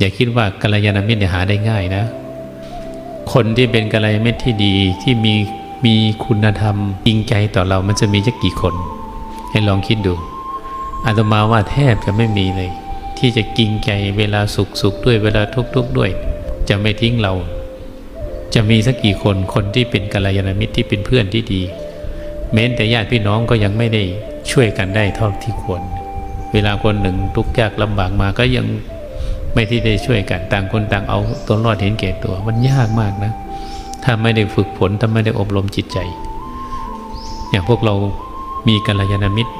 อย่าคิดว่ากัลยาณมิตรหาได้ง่ายนะ คนที่เป็นกัลยาณมิตรที่ดีที่มีมีคุณธรรมจริงใจต่อเรามันจะมีจะกกี่คน ให้ลองคิดดูอาตมาว่าแทบจะไม่มีเลย ที่จะจริงใจเวลาสุขสุขด้วยเวลาทุกข์ทุกข์ด้วย จะไม่ทิ้งเรา จะมีสักกี่คนคนที่เป็นกัลยาณมิตรที่เป็นเพื่อนที่ดี แม้แต่ญาติพี่น้องก็ยังไม่ได้ช่วยกันได้เท่าที่ควร เวลาคนหนึ่งทุกข์ยากลำบากมาก็ยัง ไม่ที่ได้ช่วยกันต่างคนต่างเอาตัวรอดเห็นแก่ตัว มันยากมากนะ ถ้าไม่ได้ฝึกฝนถ้าไม่ได้อบรมจิตใจ อย่างพวกเรามีกัลยาณมิตร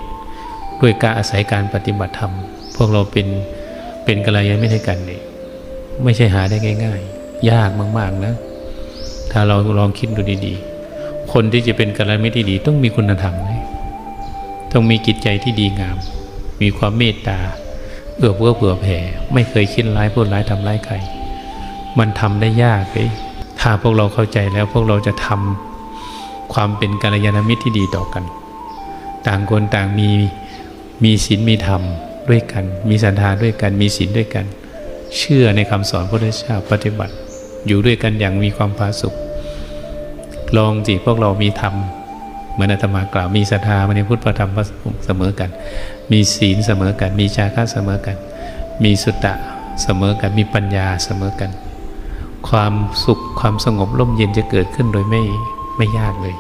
ด้วยการอาศัยการปฏิบัติธรรม พวกเราเป็นเป็นกัลยาณมิตรให้กันเนี่ยไม่ใช่หาได้ง่าย ๆ ยากมากๆนะ ถ้าเราลองคิดดูดีๆ คนที่จะเป็นกัลยาณมิตรที่ดี ต้องมีคุณธรรมนะต้องมีจิตใจที่ดีงาม มีความเมตตา เอื้อเฟื้อเผื่อแผ่ ไม่เคยคิดร้ายพูดร้ายทำร้ายใคร มันทำได้ยากเลยถ้าพวกเราเข้าใจแล้วพวกเราจะทำความเป็นกัลยาณมิตรที่ดีต่อกัน ต่างคนต่างมีมีศีลมีธรรมด้วยกัน มีศรัทธาด้วยกัน มีศีลด้วยกัน เชื่อในคำสอนพระพุทธเจ้าปฏิบัติ อยู่ด้วยกันอย่างมีความผาสุกลองสิพวกเรามีธรรม เหมือนอาตมากล่าวมีศรัทธาในพุทธธรรมพระสงฆ์เสมอกัน มีศีลเสมอกัน มีจาคะเสมอกัน มีสุตตะเสมอกันมีปัญญาเสมอกัน ความสุขความสงบร่มเย็นจะเกิดขึ้นโดยไม่ไม่ยากเลย